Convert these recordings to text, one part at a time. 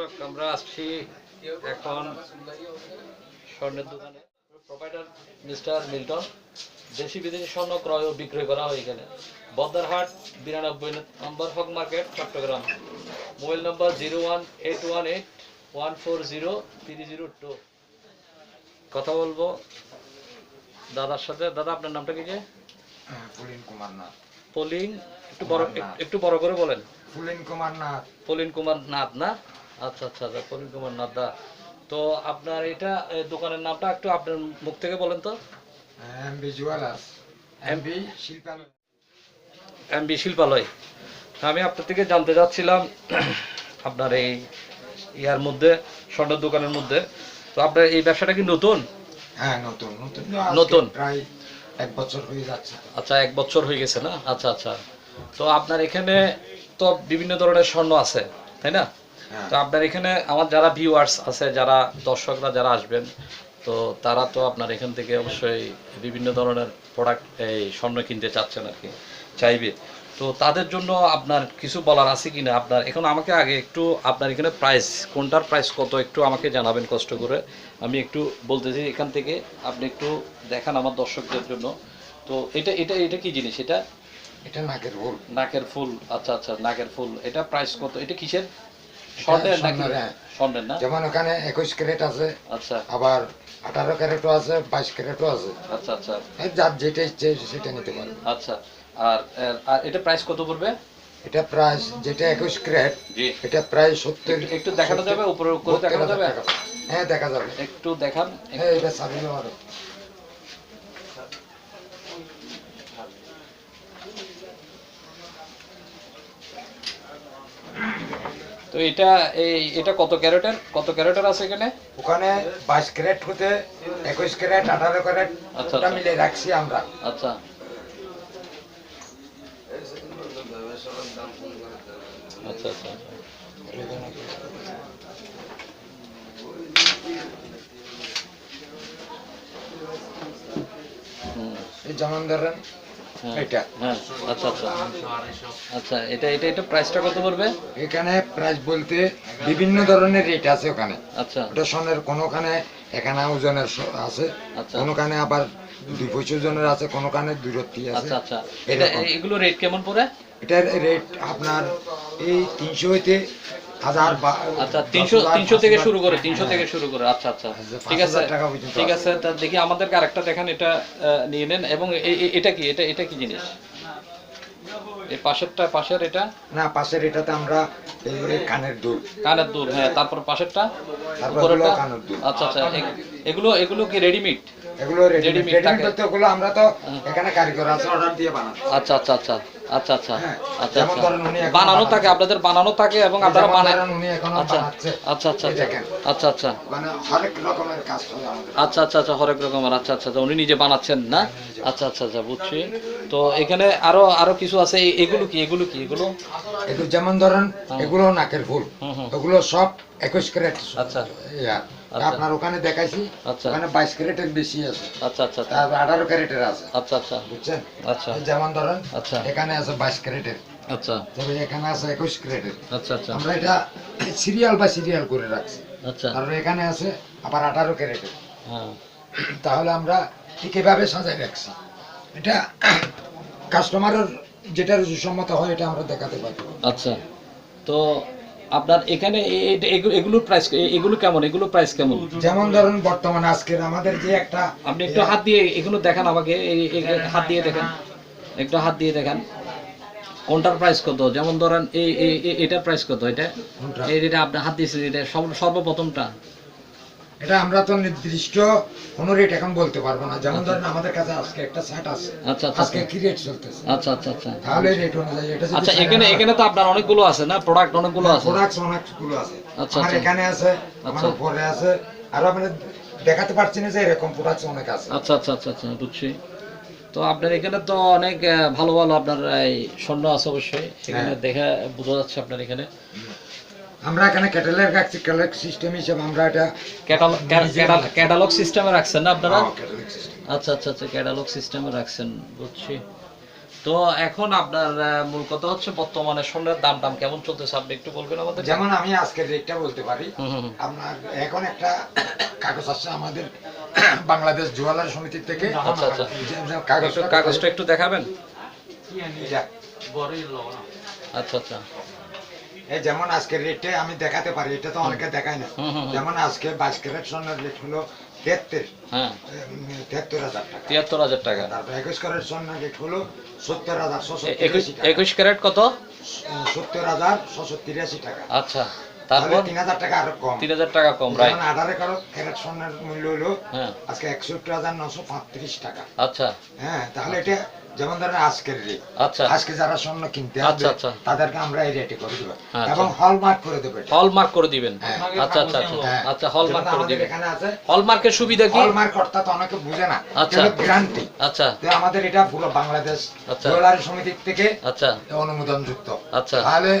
দর্শক আমরা আসছি এখন স্বর্ণের দোকানে। প্রোপাইটার মিস্টার মিল্টন দেশি বিদেশি স্বর্ণ ক্রয় ও বিক্রয় করা হয় এখানে। বদ্দারহাট বিরানব্বই নম্বর Haq market Chittagong. Mobile number zero one eight one eight one four zero three zero two. কথা বলব দাদার সাথে। দাদা আপনার নামটা কি যে? হ্যাঁ, পুলিন কুমার নাথ। পলিং একটু বড় একটু বড় করে বলেন। পুলিন কুমার নাথ। পলিন কুমার নাথ না? আচ্ছা আচ্ছা আচ্ছা পলিন কুমার নাথ দা তো আপনার এটা দোকানের নামটা একটু আপনার মুখ থেকে বলেন তো। MB jewellers MB Shilpalay. MB Shilpalay. আমি আপনার থেকে জানতে চাচ্ছিলাম আপনার এই ইয়ার মধ্যে স্বর্ণের দোকানের মধ্যে। তো আপনার এই ব্যবসাটা কি নতুন? হ্যাঁ নতুন নতুন। নতুন। প্রায় এক বছর হয়ে যাচ্ছে। আচ্ছা এক বছর হয়ে গেছে না? আচ্ছা আচ্ছা। তো আপনার এখানে তো বিভিন্ন ধরনের স্বর্ণ আছে তাই না? তো আপনার এখানে আমার যারা ভিউয়ার্স আছে যারা দর্শকরা যারা আসবেন তো তারা তো আপনার এখান থেকে অবশ্যই বিভিন্ন ধরনের প্রোডাক্ট এই স্বর্ণ কিনতে চাচ্ছেন আর কি চাইবে। তো তাদের জন্য আপনার কিছু বলার আছে কি না আপনার এখন আমাকে আগে একটু আপনার এখানে প্রাইস কোনটার প্রাইস কত একটু আমাকে জানাবেন কষ্ট করে। আমি একটু বলতেছি এখান থেকে আপনি একটু দেখান আমার দর্শকদের জন্য। তো এটা এটা এটা কি জিনিস এটা? এটা নাকের ফুল। নাকের ফুল আচ্ছা আচ্ছা নাকের ফুল। এটা প্রাইস কত? এটা কিসের? স্বর্ণের নাকি? স্বর্ণের, হ্যাঁ। না? যেমন ওখানে একুশ ক্যারেট আছে আচ্ছা। আবার আঠারো ক্যারেটও আছে বাইশ ক্যারেটও আছে। আচ্ছা আচ্ছা। যার যেটা ইচ্ছে সেটা নিতে পারে আচ্ছা। আর আর- এটা প্রাইস কত পড়বে? এটা প্রাইস যেটা একুশ ক্যারেট এটা প্রায় সত্তর একটু- দেখানো যাবে উপরে দেখানো যাবে? হ্যাঁ দেখা যাবে। একটু দেখান হ্যাঁ এটা সাবিল তো এটা এই এটা কত ক্যারেটের? কত ক্যারেটের আছে এখানে? ওখানে বাইশ ক্যারেট হতে একুশ ক্যারেট আঠারো ক্যারেট আচ্ছা, আচ্ছা। মিলে রাখছি আমরা। আচ্ছা। আচ্ছা আচ্ছা আচ্ছা। এই ধরেন এটা। হ্যাঁ আচ্ছা আচ্ছা। আচ্ছা এটা এটা এটা প্রাইসটা কত পড়বে? এখানে প্রাইস বলতে বিভিন্ন ধরনের রেট আছে ওখানে। আচ্ছা। ওটা সোনের কোনোখানে এখানে ওজনের আছে আচ্ছা। কোনোখানে আবার দুই পঁচিশ ওজনের আছে কোনোখানে দূরত্বই আছে। আচ্ছা আচ্ছা। এটা। এগুলো রেট কেমন পড়ে? এটার রেট আপনার এই তিনশো হইতে হাজার আচ্ছা তিনশো তিনশো থেকে শুরু করে তিনশো হ্যাঁ। থেকে শুরু করে। আচ্ছা আচ্ছা। আচ্ছা, ঠিক আছে ঠিক আছে। তা দেখি আমাদেরকে আরেকটা দেখেন এটা নিয়ে নেন। এবং এটা কি এটা এটা কি জিনিস? এই পাশেরটা পাশের এটা? না পাশের এটাতে আমরা কানের দুল। কানের দুল হ্যাঁ তারপর পাশেরটা? তারপর কানের দুল। আচ্ছা আচ্ছা এগুলো এগুলো কি রেডিমেড এগুলো রেডিমেড রেডিমেড। বলতে ওগুলো আমরা তো এখানে কারিগর আছে অর্ডার দিয়ে বানাই আচ্ছা আচ্ছা আচ্ছা আচ্ছা আচ্ছা হ্যাঁ, আচ্ছা আচ্ছা বানানো থাকে আপনাদের বানানো থাকে এবং আপনারা এখনও আচ্ছা বানাচ্ছে। আচ্ছা আচ্ছা আচ্ছা আচ্ছা আচ্ছা মানে হরেক রকমের কাজ হয় আমাদের আচ্ছা আচ্ছা আচ্ছা হরেক রকমের আচ্ছা আচ্ছা আচ্ছা, উনি নিজে বানাচ্ছেন না আচ্ছা আচ্ছা আচ্ছা বুঝছি তো এখানে আরও আরও কিছু আছে এগুলো কি এগুলো কি এগুলো এগুলো যেমন ধরেন এগুলো নাকের ফুল ওগুলো সব একুশ ক্যারেট আচ্ছা ইয়া আচ্ছা। আপনার ওখানে দেখাইছি আচ্ছা। ওখানে বাইশ ক্যারেটের বেশি আছে। আচ্ছা আচ্ছা আচ্ছা। তারপর আঠারো ক্যারেটের আছে। আচ্ছা আচ্ছা। বুঝছেন? আচ্ছা। যেমন ধরেন আচ্ছা। এখানে আছে বাইশ ক্যারেটের। আচ্ছা। তবে এখানে আছে একুশ ক্যারেটের। আচ্ছা আচ্ছা। আমরা এটা সিরিয়াল বা সিরিয়াল করে রাখছি। আচ্ছা। তারপর এখানে আছে আবার আঠারো ক্যারেটের। হ্যাঁ। তাহলে আমরা ঠিক এভাবে সাজাই রাখছি। এটা কাস্টমারের যেটা রুচিসম্মত হয় এটা আমরা দেখাতে পারি আচ্ছা। তো আপনার এখানে এগুলোর প্রাইস এগুলো কেমন? এগুলো প্রাইস কেমন? যেমন ধরুন বর্তমানে আজকের আমাদের যে একটা আপনি একটু হাত দিয়ে এগুলো দেখান আমাকে হাত দিয়ে দেখেন। একটু হাত দিয়ে দেখান। কোনটার প্রাইস কত? যেমন ধরেন এই এটার প্রাইস কত? এটা? এটা আপনি হাত দিয়েছেন এটা সর্বপ্রথমটা। এটা আমরা তো নির্দিষ্ট কোনো রেট এখন বলতে পারব না। যেমন ধরেন আমাদের কাছে আজকে একটা সেট আছে। আচ্ছা আচ্ছা আজকে কি রেট চলতেছে? আচ্ছা আচ্ছা আচ্ছা। তাহলে রেট অনুযায়ী এটা আচ্ছা এখানে এখানে তো আপনার অনেকগুলো আছে না? প্রোডাক্ট অনেকগুলো আছে। প্রোডাক্টস অনেকগুলো আছে। আচ্ছা, আমার আচ্ছা। এখানে আছে আমার আচ্ছা। উপরে আছে। আর আপনি দেখাতে পারছি না যে এরকম প্রোডাক্ট অনেক আছে। আচ্ছা আচ্ছা আচ্ছা আচ্ছা বুঝছি। তো আপনার এখানে তো অনেক ভালো ভালো আপনার এই স্বর্ণ আছে অবশ্যই। সেখানে হ্যাঁ। দেখে বোঝা যাচ্ছে আপনার এখানে। আমরা এখানে ক্যাটালগ রাখছি ক্যাটালগ সিস্টেম হিসেবে আমরা এটা ক্যাটালগ ক্যাটালগ সিস্টেমে রাখছেন না আপনারা? আচ্ছা আচ্ছা আচ্ছা ক্যাটালগ সিস্টেমে রাখছেন বুঝছি। তো এখন আপনার মূল কথা হচ্ছে বর্তমানে স্বর্ণের দাম দাম কেমন চলতেছে আপনি একটু বলবেন আমাদের। যেমন আমি আজকের রেটটা বলতে পারি। আপনার এখন একটা কাগজ আসছে আমাদের বাংলাদেশ জুয়েলার সমিতির থেকে। আচ্ছা, আচ্ছা। একটু কাগজটা কাগজটা একটু দেখাবেন। আচ্ছা আচ্ছা। যেমন আজকের রেটে আমি দেখাতে পারি এটা তো অনেকে দেখায় না। যেমন আজকে বাইশ ক্যারেট স্বর্ণের রেট হলো তেহাত্তর হ্যাঁ। হাজার টাকা। তিয়াত্তর হাজার টাকা। তারপর একুশ ক্যারেট রেট হলো সত্তর হাজার ছশো একুশ ক্যারেট কত? সত্তর হাজার ছশো তিরাশি টাকা। আচ্ছা তারপর? তিন হাজার টাকা আরও কম। তিন হাজার টাকা কম রাইট আঠারো ক্যারেট মূল্য হলো হ্যাঁ। আজকে একষট্টি হাজার নশো টাকা। আচ্ছা। হ্যাঁ তাহলে এটা যেমন ধরেন আজকের রেট আচ্ছা। আজকে যারা স্বর্ণ কিনতে আচ্ছা, আসবে আচ্ছা। তাদেরকে আমরা এই রেটে করে দেবো। এবং হলমার্ক করে দেবো হলমার্ক করে দিবেন। হ্যাঁ। আচ্ছা আচ্ছা আচ্ছা হ্যাঁ। আচ্ছা হলমার্ক করে দিবেন। এখানে আছে হলমার্কের সুবিধা কি? হলমার্ক অর্থাৎ অনেকে বুঝে না। আচ্ছা। গ্যারান্টি আচ্ছা। তো আমাদের এটা পুরো বাংলাদেশ। জুয়েলারি সমিতির থেকে আচ্ছা। অনুমোদন যুক্ত আচ্ছা। তাহলে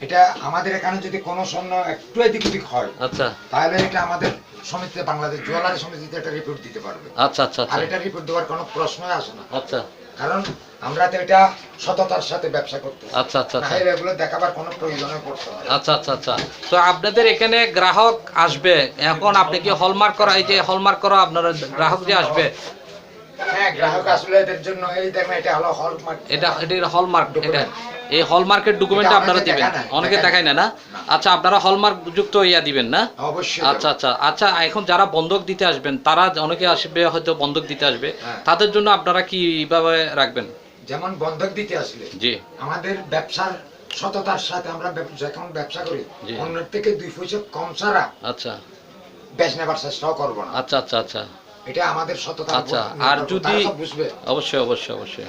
এটা আমাদের এখানে যদি কোনো স্বর্ণ একটু এদিক ওদিক হয় আচ্ছা। তাহলে এটা আমাদের সমিতিতে বাংলাদেশ জুয়েলারি সমিতিতে একটা রিপোর্ট দিতে পারবে। আচ্ছা আচ্ছা আর আচ্ছা এটা রিপোর্ট দেওয়ার কোনো প্রশ্নই আসে না। আচ্ছা। কারণ আমরা তো এটা সততার সাথে ব্যবসা করতে আচ্ছা আচ্ছা আচ্ছা। এগুলো দেখাবার কোনো প্রয়োজনে পড়তো না। আচ্ছা আচ্ছা আচ্ছা। তো আপনাদের এখানে গ্রাহক আসবে। এখন আপনি কি হলমার্ক করা এই যে হলমার্ক করা আপনারা গ্রাহক যে আসবে হ্যাঁ গ্রাহক আসলে এদের জন্য এই দেখেন এটা হলো হলমার্ক এটা এটা হলমার্ক এটা এই হলমার্কের ডকুমেন্ট আপনারা অনেকে দিবেন। অনেকে দেখায় দেখায় না না? আচ্ছা আপনারা হলমার্ক যুক্ত ইয়া দিবেন না? অবশ্যই আচ্ছা আচ্ছা আচ্ছা এখন যারা বন্ধক দিতে আসবেন তারা অনেকে আসবে হয়তো বন্ধক দিতে আসবে। হ্যাঁ। তাদের জন্য আপনারা কীভাবে রাখবেন? যেমন বন্ধক দিতে আসলে জি। আমাদের ব্যবসার সততার সাথে আমরা যখন ব্যবসা করি। অন্যের থেকে দুই পয়সা কম ছাড়া আচ্ছা। চেষ্টাও করব না। আচ্ছা আচ্ছা আচ্ছা। এটা আমাদের সততা আচ্ছা, আর যদি- বুঝবে। অবশ্যই অবশ্যই অবশ্যই।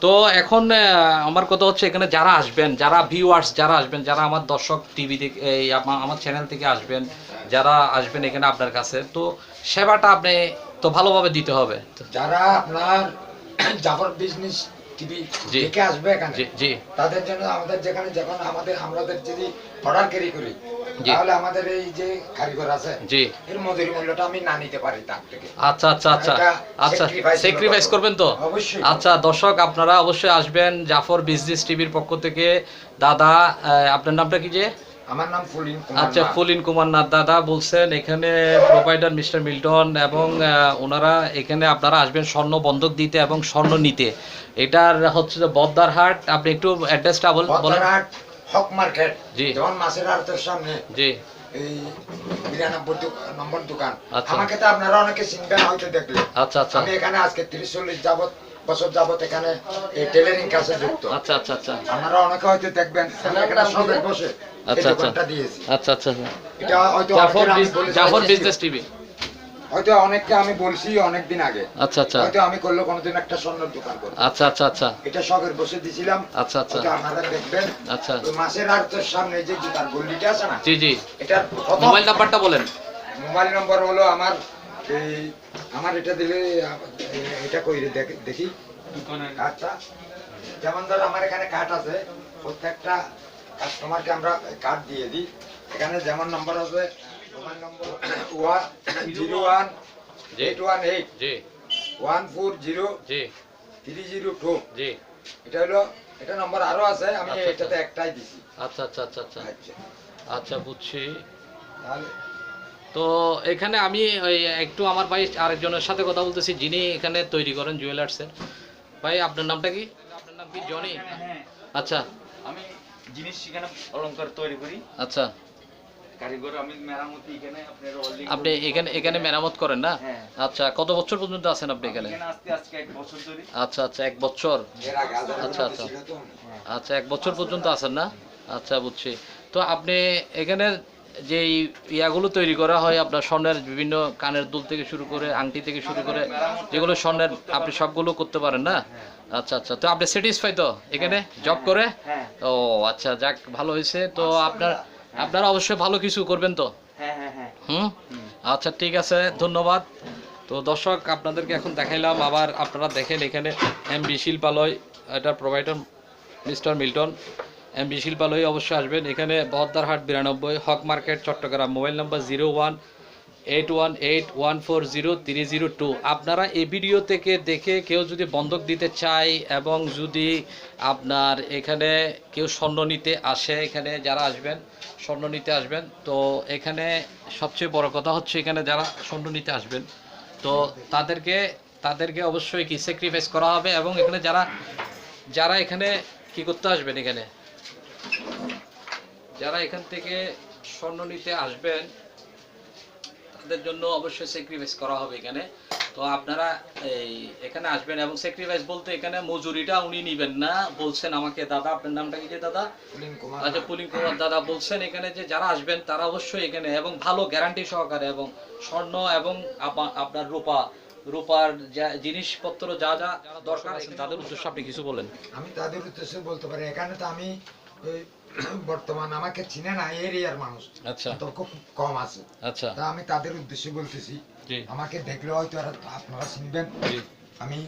তো এখন আমার কথা হচ্ছে এখানে যারা আসবেন যারা ভিউয়ার্স যারা আসবেন যারা আমার দর্শক টিভি থেকে আমার চ্যানেল থেকে আসবেন যারা আসবেন এখানে আপনার কাছে তো সেবাটা আপনি তো ভালোভাবে দিতে হবে। যারা আপনার জাফর বিজনেস টিভি দেখে আসবে এখানে। জি জি। তাদের জন্য আমাদের যেখানে যখন আমাদের আমাদের যদি অর্ডার ক্যারি করি তাহলে আমাদের এই যে কারিগর আছে এর মজুরি মূল্যটা আমি না নিতে পারি তার থেকে। আচ্ছা আচ্ছা আচ্ছা। আচ্ছা স্যাক্রিফাইস করবেন তো? অবশ্যই। আচ্ছা দর্শক আপনারা অবশ্যই আসবেন জাফর বিজনেস টিভির পক্ষ থেকে। দাদা আপনার নামটা কি যে? আমার নাম ফুলিন কুমার আচ্ছা ফুলিন কুমার নাথ দাদা বলছেন এখানে প্রোভাইডার মিস্টার মিল্টন এবং ওনারা এখানে আপনারা আসবেন স্বর্ণ বন্ধক দিতে এবং স্বর্ণ নিতে। এটার হচ্ছে যে বদ্দারহাট আপনি একটু অ্যাড্রেসটা বলেন। বদ্দারহাট হক মার্কেট জি। যেমন মাছের আড়তের সামনে। জি। এই বিরানব্বই নম্বর দোকান। আচ্ছা। আমাকে তো আপনারা অনেকে চিনবেন হয়তো দেখলে। আচ্ছা আচ্ছা। আমি এখানে আজকে তিরিশ চল্লিশ যাবত বছর যাবত এখানে এই টেলারিং কাজে যুক্ত। আচ্ছা আচ্ছা আচ্ছা। আপনারা অনেকে হয়তো দেখবেন এখানে সবে বসে আচ্ছা, আচ্ছা। দিয়েছি। আচ্ছা আচ্ছা এটা হয়তো জাফর জাফর বিজনেস টিভি হয়তো অনেককে আমি বলছি অনেকদিন আগে। আচ্ছা আচ্ছা। হয়তো আমি করলে কোনোদিন একটা স্বর্ণের দোকান করব আচ্ছা আচ্ছা আচ্ছা। এটা শখের বসে দিছিলাম। আচ্ছা আচ্ছা। আপনারা দেখবেন। আচ্ছা। ওই মাছের আড়তের সামনে যে জুতার গল্লিটা আছে না? জি জি। এটার মোবাইল নাম্বারটা বলেন। মোবাইল নম্বর হলো আমার এই আমার এটা দিলে এটা কইরে দেখ- দেখি। কার্ডটা যেমন ধর আমার এখানে কার্ড আছে। প্রত্যেকটা কাস্টমারকে আমরা কার্ড দিয়ে দিই। এখানে যেমন নম্বর আছে mobile number one zero one eight one eight জি ওয়ান ফোর জিরো জি থ্রি জিরো টু জি এটা হলো এটা নম্বর আরও আছে আমি আচ্ছা, এটাতে একটাই দিছি। আচ্ছা আচ্ছা আচ্ছা আচ্ছা। আচ্ছা। আচ্ছা বুঝছি। তাহলে তো এখানে আমি ওই একটু আমার ভাই আরেকজনের সাথে কথা বলতেছি যিনি এখানে তৈরি করেন জুয়েলার্সের। ভাই আপনার নামটা কি? আপনার নাম কি? জনি? হ্যাঁ আচ্ছা। আমি জিনিস সেখানে অলংকার তৈরি করি। আচ্ছা। কারিগর আমি মেরামতি এখানে আপনার আপনি এখানে এখানে মেরামত করেন না? হ্যাঁ। আচ্ছা কত বছর পর্যন্ত আছেন আপনি এখানে? এখানে আসতে আজকে এক বছর ধরে। আচ্ছা আচ্ছা এক বছর। আচ্ছা, আচ্ছা। আচ্ছা এক বছর পর্যন্ত আছেন না? আচ্ছা বুঝছি। তো আপনি এখানে যে ইয়াগুলো তৈরি করা হয় আপনার স্বর্ণের বিভিন্ন কানের দুল থেকে শুরু করে আংটি থেকে শুরু করে যেগুলো স্বর্ণের আপনি সবগুলো করতে পারেন না? আচ্ছা আচ্ছা। তো আপনি স্যাটিসফাই তো এখানে? জব করে? ও আচ্ছা যাক ভালো হয়েছে। তো আপনার আপনারা অবশ্যই ভালো কিছু করবেন তো? হ্যাঁ হ্যাঁ হ্যাঁ। হুম? আচ্ছা ঠিক আছে ধন্যবাদ। তো দর্শক আপনাদেরকে এখন দেখাইলাম আবার আপনারা দেখেন এখানে এম বি শিল্পালয় এটার provider mister Milton. M B Shilpalay অবশ্যই আসবেন। এখানে বহদ্দারহাট বিরানব্বই, Haq market Chittagong mobile number zero one eight one eight one four zero three zero two. আপনারা এই ভিডিও থেকে দেখে কেউ যদি বন্ধক দিতে চায় এবং যদি আপনার এখানে কেউ স্বর্ণ নিতে আসে, এখানে যারা আসবেন, স্বর্ণ নিতে আসবেন, তো এখানে সবচেয়ে বড় কথা হচ্ছে এখানে যারা স্বর্ণ নিতে আসবেন, তো তাদেরকে তাদেরকে অবশ্যই কি স্যাক্রিফাইস করা হবে এবং এখানে যারা যারা এখানে কি করতে আসবেন এখানে? যারা এখান থেকে স্বর্ণ নিতে আসবেন তাদের জন্য অবশ্যই স্যাক্রিফাইস করা হবে এখানে। তো আপনারা এই এখানে আসবেন এবং স্যাক্রিফাইস বলতে এখানে মজুরিটা উনি নিবেন না। বলছেন আমাকে দাদা আপনার নামটা কি যে দাদা? আচ্ছা পুলিং কুমার দাদা বলছেন এখানে যে যারা আসবেন তারা অবশ্যই এখানে এবং ভালো গ্যারান্টি সহকারে এবং স্বর্ণ এবং আপা- আপনার রূপা রূপার যা জিনিসপত্র যা যা দরকার আছে তাদের উদ্দেশ্যে আপনি কিছু বলেন। আমি তাদের উদ্দেশ্যে বলতে পারি এখানে তো আমি বর্তমান আমাকে চিনে না এরিয়ার মানুষ। আচ্ছা। তো খুব কম আছে। আচ্ছা। তা আমি তাদের উদ্দেশ্যে বলতেছি আমাকে দেখলে হয়তো আপনারা চিনবেন। আমি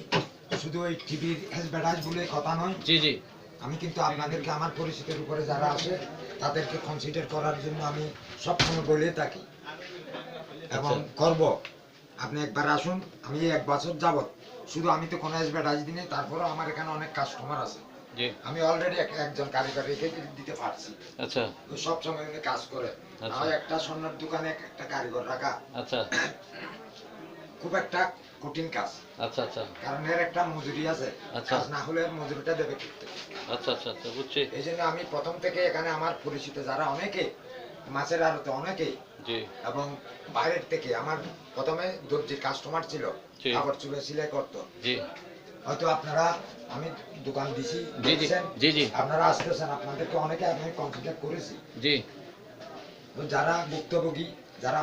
শুধু ওই টিভির অ্যাডভার্টাইজ বলে কথা নয়। জি জি। আমি কিন্তু আপনাদেরকে আমার পরিচিতির উপরে যারা আসে তাদেরকে কনসিডার করার জন্য আমি সবসময় বলে থাকি। এবং আচ্ছা। করব। আপনি একবার আসুন আমি এক বছর যাবত শুধু আমি তো কোনো অ্যাডভার্টাইজ দিনে তারপরেও আমার এখানে অনেক কাস্টমার আছে। আমি অলরেডি একজন কারিগর রেখে দিতে পারছি। আচ্ছা। সব সময় উনি কাজ করে। আচ্ছা। আমার একটা স্বর্ণের দোকানে একটা কারিগর রাখা। আচ্ছা। খুব একটা কঠিন কাজ। আচ্ছা আচ্ছা। কারণ এর একটা মজুরি আছে। আচ্ছা। কাজ না হলে এর মজুরিটা দেবে করতে আচ্ছা আচ্ছা আচ্ছা বুঝছি। এই জন্য আমি প্রথম থেকে এখানে আমার পরিচিত যারা অনেকে মাছের আড়তে অনেকেই জি। এবং বাইরের থেকে আমার প্রথমে দর্জির কাস্টমার ছিল। কাপড় চুপে সিলাই করতো। জি। হয়তো আপনারা আমি দোকান দিছি জি জি আপনারা আসতেছেন আপনাদেরকে অনেকে আমি কনসিডার করেছি। জি। যারা ভুক্তভোগী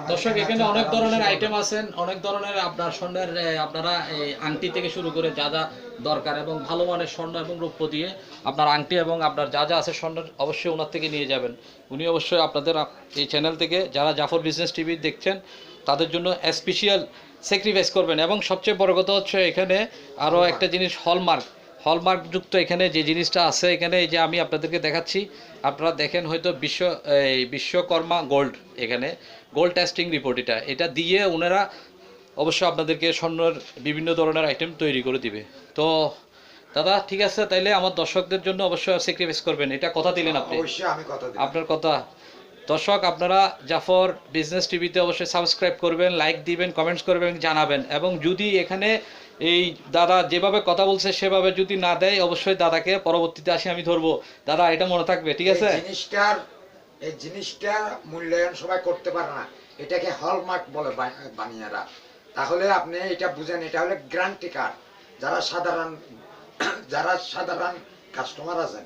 দর্শক এখানে এখানে অনেক ধরনের আইটেম আছেন অনেক ধরনের আপনার স্বর্ণের আপনারা আংটি থেকে শুরু করে যা যা দরকার এবং ভালো মানের স্বর্ণ এবং রৌপ্য দিয়ে আপনার আংটি এবং আপনার যা যা আছে স্বর্ণ অবশ্যই ওনার থেকে নিয়ে যাবেন। উনি অবশ্যই আপনাদের এই চ্যানেল থেকে যারা জাফর বিজনেস টিভি দেখছেন, তাদের জন্য স্পেশাল স্যাক্রিফাইস করবেন এবং সবচেয়ে বড় কথা হচ্ছে এখানে আরও একটা জিনিস হলমার্ক হলমার্কযুক্ত এখানে যে জিনিসটা আছে এখানে এই যে আমি আপনাদেরকে দেখাচ্ছি, আপনারা দেখেন হয়তো বিশ্ব, এই বিশ্বকর্মা গোল্ড এখানে। গোল্ড টেস্টিং রিপোর্ট এটা। এটা দিয়ে ওনারা অবশ্যই আপনাদেরকে স্বর্ণের বিভিন্ন ধরনের আইটেম তৈরি করে দিবে। তো দাদা ঠিক আছে তাইলে আমার দর্শকদের জন্য অবশ্যই স্যাক্রিফাইস করবেন। এটা কথা দিলেন আপনি। আপনার কথা। দর্শক আপনারা জাফর বিজনেস টিভিতে অবশ্যই সাবস্ক্রাইব করবেন লাইক দিবেন কমেন্টস করবেন জানাবেন। এবং যদি এখানে এই দাদা যেভাবে কথা বলছে সেভাবে যদি না দেয় অবশ্যই দাদাকে পরবর্তীতে আসি আমি ধরবো। দাদা এটা মনে থাকবে ঠিক আছে? এই জিনিসটার এই জিনিসটার মূল্যায়ন সবাই করতে পারে না। এটাকে হলমার্ক বলে বানিয়েরা তাহলে আপনি এটা বুঝেন এটা হলো গ্যারান্টি কার্ড যারা সাধারণ যারা সাধারণ কাস্টমার আছেন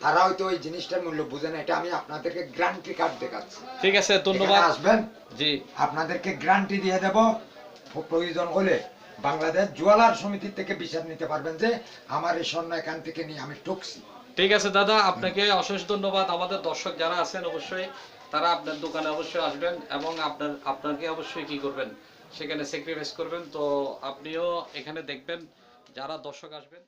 তারা হয়তো ওই জিনিসটার মূল্য বুঝেন এটা আমি আপনাদেরকে গ্যারান্টি কার্ড দেখাচ্ছি। ঠিক আছে ধন্যবাদ। আসবেন জি। আপনাদেরকে গ্যারান্টি দিয়ে দেব। প্রয়োজন হলে বাংলাদেশ জুয়েলার সমিতির থেকে বিচার নিতে পারবেন যে আমার এই স্বর্ণ এখান থেকে নিয়ে আমি টুকছি ঠিক আছে দাদা আপনাকে অশেষ ধন্যবাদ। আমাদের দর্শক যারা আছেন অবশ্যই তারা আপনার দোকানে অবশ্যই আসবেন এবং আপনার আপনাকে অবশ্যই কি করবেন? সেখানে স্যাক্রিফাইস করবেন। তো আপনিও এখানে দেখবেন যারা দর্শক আসবেন